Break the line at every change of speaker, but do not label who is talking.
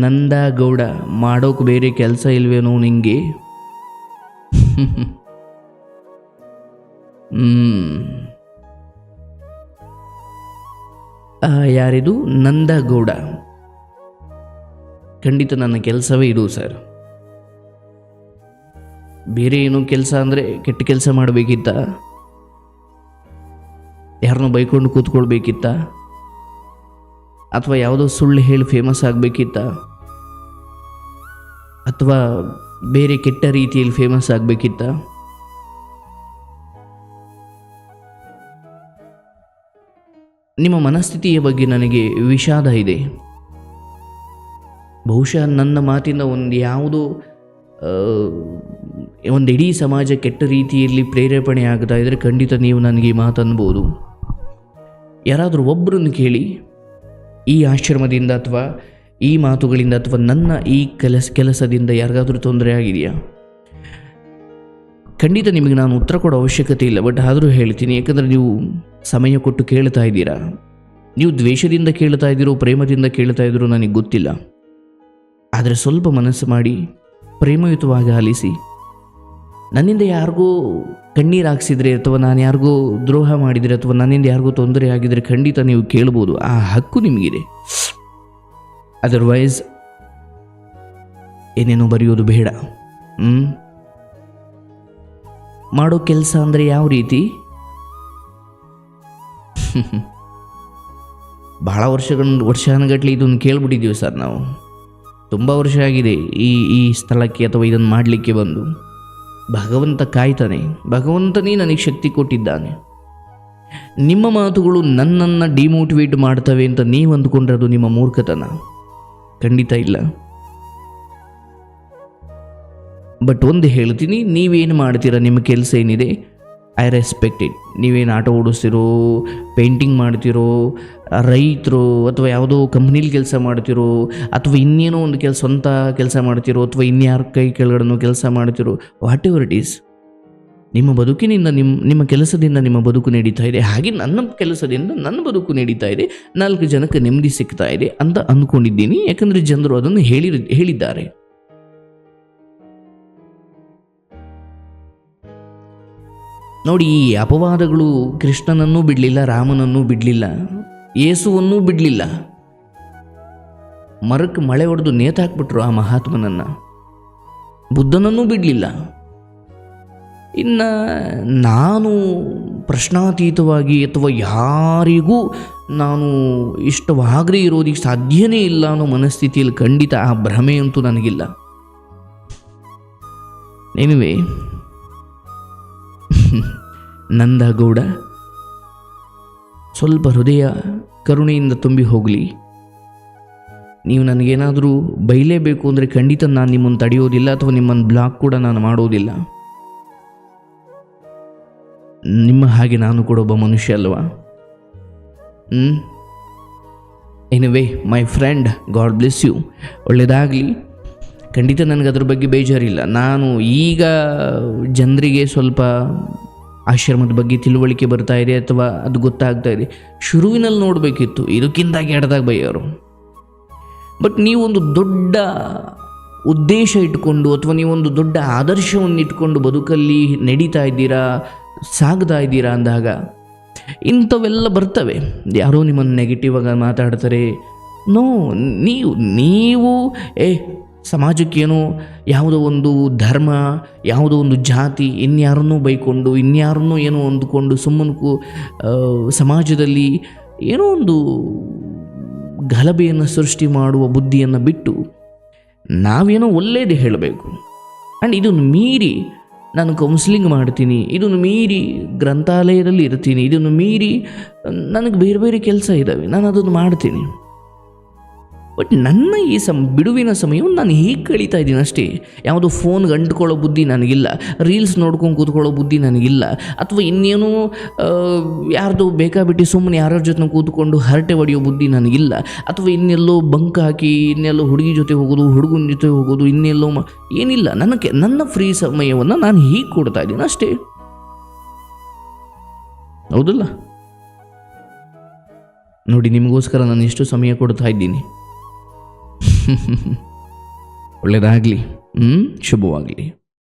ನಂದ ಗೌಡ, ಮಾಡೋಕೆ ಬೇರೆ ಕೆಲಸ ಇಲ್ವೇನೋ ನಿಂಗೆ. ಯಾರಿದು? ನಂದ ಗೌಡ. ಖಂಡಿತ ನನ್ನ ಕೆಲಸವೇ ಇದು, ಸರ್. ಬೇರೆ ಏನು ಕೆಲಸ ಅಂದರೆ ಕೆಟ್ಟ ಕೆಲಸ ಮಾಡಬೇಕಿತ್ತ? ಯಾರನ್ನೂ ಬೈಕೊಂಡು ಕೂತ್ಕೊಳ್ಬೇಕಿತ್ತ? ಅಥವಾ ಯಾವುದೋ ಸುಳ್ಳು ಹೇಳಿ ಫೇಮಸ್ ಆಗಬೇಕಿತ್ತ? ಅಥವಾ ಬೇರೆ ಕೆಟ್ಟ ರೀತಿಯಲ್ಲಿ ಫೇಮಸ್ ಆಗಬೇಕಿತ್ತ? ನಿಮ್ಮ ಮನಸ್ಥಿತಿಯ ಬಗ್ಗೆ ನನಗೆ ವಿಷಾದ ಇದೆ. ಬಹುಶಃ ನನ್ನ ಮಾತಿನ ಒಂದು ಯಾವುದೋ ಒಂದು ಇಡೀ ಸಮಾಜ ಕೆಟ್ಟ ರೀತಿಯಲ್ಲಿ ಪ್ರೇರೇಪಣೆ ಆಗ್ತಾ ಇದ್ದರೆ ಖಂಡಿತ ನೀವು ನನಗೆ ಮಾತನ್ಬೋದು. ಯಾರಾದರೂ ಒಬ್ಬರನ್ನು ಕೇಳಿ ಈ ಆಶ್ರಮದಿಂದ ಅಥವಾ ಈ ಮಾತುಗಳಿಂದ ಅಥವಾ ನನ್ನ ಈ ಕೆಲಸ, ಕೆಲಸದಿಂದ ಯಾರಿಗಾದರೂ ತೊಂದರೆ ಆಗಿದೆಯಾ? ಖಂಡಿತ ನಿಮಗೆ ನಾನು ಉತ್ತರ ಕೊಡೋ ಅವಶ್ಯಕತೆ ಇಲ್ಲ ಬಟ್ ಆದರೂ ಹೇಳ್ತೀನಿ. ಯಾಕಂದರೆ ನೀವು ಸಮಯ ಕೊಟ್ಟು ಕೇಳ್ತಾ ಇದ್ದೀರಾ? ನೀವು ದ್ವೇಷದಿಂದ ಕೇಳ್ತಾ ಇದ್ದೀರೋ, ಪ್ರೇಮದಿಂದ ಕೇಳ್ತಾ ಇದ್ದೀರೋ ನನಗೆ ಗೊತ್ತಿಲ್ಲ. ಆದರೆ ಸ್ವಲ್ಪ ಮನಸ್ಸು ಮಾಡಿ ಪ್ರೇಮಯುತವಾಗಿ ಆಲಿಸಿ ನನ್ನಿಂದ ಯಾರಿಗೂ ಕಣ್ಣೀರು ಹಾಕ್ಸಿದ್ರೆ ಅಥವಾ ನಾನು ಯಾರಿಗೂ ದ್ರೋಹ ಮಾಡಿದರೆ ಅಥವಾ ನನ್ನಿಂದ ಯಾರಿಗೂ ತೊಂದರೆ ಆಗಿದರೆ ಖಂಡಿತ ನೀವು ಕೇಳ್ಬೋದು. ಆ ಹಕ್ಕು ನಿಮಗಿದೆ. ಅದರ್ವೈಸ್ ಏನೇನೋ ಬರೆಯೋದು ಬೇಡ. ಹ್ಞೂ ಮಾಡೋ ಕೆಲಸ ಅಂದರೆ ಯಾವ ರೀತಿ? ಬಹಳ ವರ್ಷಗಳ ವರ್ಷಾನುಗಟ್ಲೆ ಇದನ್ನು ಕೇಳ್ಬಿಟ್ಟಿದ್ದೀವಿ ಸರ್ ನಾವು. ತುಂಬ ವರ್ಷ ಆಗಿದೆ ಈ ಈ ಸ್ಥಳಕ್ಕೆ ಅಥವಾ ಇದನ್ನು ಮಾಡಲಿಕ್ಕೆ ಬಂದು. ಭಗವಂತ ಕಾಯ್ತಾನೆ ಭಗವಂತನೇ ನನಗೆ ಶಕ್ತಿ ಕೊಟ್ಟಿದ್ದಾನೆ. ನಿಮ್ಮ ಮಾತುಗಳು ನನ್ನನ್ನು ಡಿಮೋಟಿವೇಟ್ ಮಾಡ್ತವೆ ಅಂತ ನೀವು ಅಂದ್ಕೊಂಡ್ರೆ ಅದು ನಿಮ್ಮ ಮೂರ್ಖತನ. ಖಂಡಿತ ಇಲ್ಲ. ಬಟ್ ಒಂದು ಹೇಳ್ತೀನಿ, ನೀವೇನು ಮಾಡ್ತೀರಾ ನಿಮ್ಮ ಕೆಲಸ ಏನಿದೆ? ಐ ರೆಸ್ಪೆಕ್ಟ್ ಇಟ್ ನೀವೇನು ಆಟೋ ಓಡಿಸ್ತಿರೋ ಪೇಂಟಿಂಗ್ ಮಾಡ್ತಿರೋ, ರೈತರು ಅಥವಾ ಯಾವುದೋ ಕಂಪ್ನೀಲಿ ಕೆಲಸ ಮಾಡ್ತಿರೋ, ಅಥವಾ ಇನ್ನೇನೋ ಒಂದು ಕೆಲಸ ಸ್ವಂತ ಕೆಲಸ ಮಾಡ್ತಿರೋ, ಅಥವಾ ಇನ್ಯಾರ ಕೈ ಕೆಳಗಡೆನೋ ಕೆಲಸ ಮಾಡ್ತಿರೋ ವಾಟ್ ಎವರ್ ಇಟ್ ಈಸ್ ನಿಮ್ಮ ಬದುಕಿನಿಂದ ನಿಮ್ಮ ನಿಮ್ಮ ಕೆಲಸದಿಂದ ನಿಮ್ಮ ಬದುಕು ನಡೀತಾ ಇದೆ. ಹಾಗೆ ನನ್ನ ಕೆಲಸದಿಂದ ನನ್ನ ಬದುಕು ನಡೀತಾ ಇದೆ. ನಾಲ್ಕು ಜನಕ್ಕೆ ನೆಮ್ಮದಿ ಸಿಗ್ತಾ ಇದೆ ಅಂತ ಅಂದ್ಕೊಂಡಿದ್ದೀನಿ. ಯಾಕಂದರೆ ಜನರು ಅದನ್ನು ಹೇಳಿ ಹೇಳಿದ್ದಾರೆ. ನೋಡಿ, ಈ ಅಪವಾದಗಳು ಕೃಷ್ಣನನ್ನೂ ಬಿಡಲಿಲ್ಲ, ರಾಮನನ್ನೂ ಬಿಡಲಿಲ್ಲ, ಯೇಸುವನ್ನೂ ಬಿಡಲಿಲ್ಲ. ಮರಕ್ಕೆ ಮಳೆ ಹೊಡೆದು ನೇತಾಕ್ಬಿಟ್ರು ಆ ಮಹಾತ್ಮನನ್ನು. ಬುದ್ಧನನ್ನೂ ಬಿಡಲಿಲ್ಲ. ಇನ್ನು ನಾನು ಪ್ರಶ್ನಾತೀತವಾಗಿ ಅಥವಾ ಯಾರಿಗೂ ನಾನು ಇಷ್ಟವಾಗದೇ ಇರೋದಕ್ಕೆ ಸಾಧ್ಯನೇ ಇಲ್ಲ ಅನ್ನೋ ಮನಸ್ಥಿತಿಯಲ್ಲಿ ಖಂಡಿತ ಆ ಭ್ರಮೆಯಂತೂ ನನಗಿಲ್ಲ. ಎನಿವೆ ನಂದಗೌಡ, ಸ್ವಲ್ಪ ಹೃದಯ ಕರುಣೆಯಿಂದ ತುಂಬಿ ಹೋಗಲಿ. ನೀವು ನನಗೇನಾದರೂ ಬೈಲೇಬೇಕು ಅಂದರೆ ಖಂಡಿತ ನಾನು ನಿಮ್ಮನ್ನು ತಡೆಯೋದಿಲ್ಲ ಅಥವಾ ನಿಮ್ಮನ್ನು ಬ್ಲಾಕ್ ಕೂಡ ನಾನು ಮಾಡೋದಿಲ್ಲ. ನಿಮ್ಮ ಹಾಗೆ ನಾನು ಕೂಡ ಒಬ್ಬ ಮನುಷ್ಯ ಅಲ್ವಾ? ಹ್ಞೂ anyway my friend God bless you ಒಳ್ಳೆಯದಾಗಲಿ ಖಂಡಿತ ನನಗೆ ಅದ್ರ ಬಗ್ಗೆ ಬೇಜಾರಿಲ್ಲ. ನಾನು ಈಗ ಜನರಿಗೆ ಸ್ವಲ್ಪ ಆಶ್ರಮದ ಬಗ್ಗೆ ತಿಳುವಳಿಕೆ ಬರ್ತಾ ಇದೆ ಅಥವಾ ಅದು ಗೊತ್ತಾಗ್ತಾ ಇದೆ? ಶುರುವಿನಲ್ಲಿ ನೋಡಬೇಕಿತ್ತು. ಇದಕ್ಕಿಂತ ಕೆಟ್ಟದಾಗ ಬೈಯೋರು. ಬಟ್ ನೀವೊಂದು ದೊಡ್ಡ ಉದ್ದೇಶ ಇಟ್ಕೊಂಡು ಅಥವಾ ನೀವೊಂದು ದೊಡ್ಡ ಆದರ್ಶವನ್ನು ಇಟ್ಕೊಂಡು ಬದುಕಲ್ಲಿ ನಡೀತಾ ಇದ್ದೀರಾ, ಸಾಗ್ತಾ ಇದ್ದೀರಾ ಅಂದಾಗ ಇಂಥವೆಲ್ಲ ಬರ್ತವೆ. ಯಾರೋ ನಿಮ್ಮನ್ನು ನೆಗೆಟಿವ್ ಆಗಿ ಮಾತಾಡ್ತಾರೆ. ನೋ ನೀವು ನೀವು, ಏ ಸಮಾಜಕ್ಕೇನೋ ಯಾವುದೋ ಒಂದು ಧರ್ಮ, ಯಾವುದೋ ಒಂದು ಜಾತಿ, ಇನ್ಯಾರನ್ನೂ ಬೈಕೊಂಡು, ಇನ್ಯಾರನ್ನೂ ಏನೋ ಅಂದುಕೊಂಡು ಸುಮ್ಮನೆ ಕೂ ಸಮಾಜದಲ್ಲಿ ಏನೋ ಒಂದು ಗಲಭೆಯನ್ನು ಸೃಷ್ಟಿ ಮಾಡುವ ಬುದ್ಧಿಯನ್ನು ಬಿಟ್ಟು ನಾವೇನೋ ಒಳ್ಳೆಯದೇ ಹೇಳಬೇಕು. ಆ್ಯಂಡ್ ಇದನ್ನು ಮೀರಿ ನಾನು ಕೌನ್ಸಿಲಿಂಗ್ ಮಾಡ್ತೀನಿ, ಇದನ್ನು ಮೀರಿ ಗ್ರಂಥಾಲಯದಲ್ಲಿ ಇರ್ತೀನಿ, ಇದನ್ನು ಮೀರಿ, ನನಗೆ ಬೇರೆ ಬೇರೆ ಕೆಲಸ ಇದ್ದಾವೆ, ನಾನು ಅದನ್ನು ಮಾಡ್ತೀನಿ. ಬಟ್ ನನ್ನ ಈ ಸಮ್, ಬಿಡುವಿನ ಸಮಯವನ್ನು ನಾನು ಹೀಗೆ ಕಳೀತಾ ಇದ್ದೀನಿ ಅಷ್ಟೇ. ಯಾವುದೋ ಫೋನ್ಗೆ ಅಂಟ್ಕೊಳ್ಳೋ ಬುದ್ಧಿ ನನಗಿಲ್ಲ. ರೀಲ್ಸ್ ನೋಡ್ಕೊಂಡು ಕೂತ್ಕೊಳ್ಳೋ ಬುದ್ಧಿ ನನಗಿಲ್ಲ. ಅಥವಾ ಇನ್ನೇನು ಯಾರ್ದು ಬೇಕಾಬಿಟ್ಟು ಸುಮ್ಮನೆ ಯಾರ್ಯಾರ ಜೊತೆ ಕೂತ್ಕೊಂಡು ಹರಟೆ ಹೊಡೆಯೋ ಬುದ್ಧಿ ನನಗಿಲ್ಲ. ಅಥವಾ ಇನ್ನೆಲ್ಲೋ ಬಂಕ್ ಹಾಕಿ, ಇನ್ನೆಲ್ಲೋ ಹುಡುಗಿ ಜೊತೆ ಹೋಗೋದು, ಹುಡುಗನ ಜೊತೆ ಹೋಗೋದು, ಇನ್ನೆಲ್ಲೋ ಏನಿಲ್ಲ. ನನಗೆ, ನನ್ನ ಫ್ರೀ ಸಮಯವನ್ನು ನಾನು ಹೀಗೆ ಕೊಡ್ತಾ ಇದ್ದೀನಿ ಅಷ್ಟೇ. ಹೌದಲ್ಲ? ನೋಡಿ, ನಿಮಗೋಸ್ಕರ ನಾನು ಎಷ್ಟು ಸಮಯ ಕೊಡ್ತಾ ಇದ್ದೀನಿ. ಒಳ್ಳೆಯದಾಗಲಿ ಹ್ಞೂ ಶುಭವಾಗಲಿ.